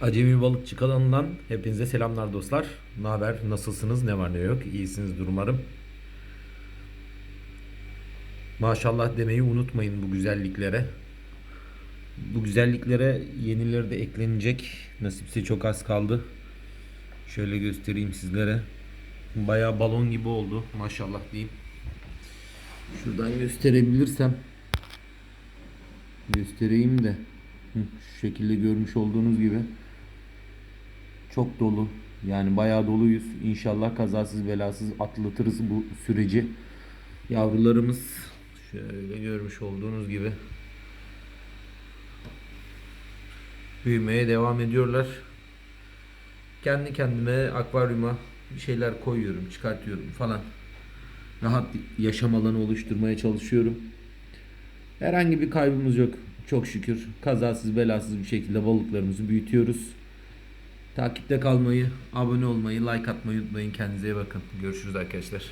Acemi Balıkçı kanalından hepinize selamlar dostlar. Ne haber? Nasılsınız? Ne var ne yok? İyisinizdir umarım. Maşallah demeyi unutmayın bu güzelliklere. Bu güzelliklere yenileri de eklenecek. Nasipse çok az kaldı. Şöyle göstereyim sizlere. Bayağı balon gibi oldu. Maşallah diyeyim. Şuradan gösterebilirsem göstereyim de şu şekilde görmüş olduğunuz gibi çok dolu yani bayağı doluyuz İnşallah kazasız belasız atlatırız bu süreci yavrularımız şöyle görmüş olduğunuz gibi büyümeye devam ediyorlar kendi kendime akvaryuma bir şeyler koyuyorum çıkartıyorum falan rahat yaşam alanı oluşturmaya çalışıyorum Herhangi bir kaybımız yok. Çok şükür. Kazasız belasız bir şekilde balıklarımızı büyütüyoruz. Takipte kalmayı, abone olmayı, like atmayı unutmayın. Kendinize iyi bakın. Görüşürüz arkadaşlar.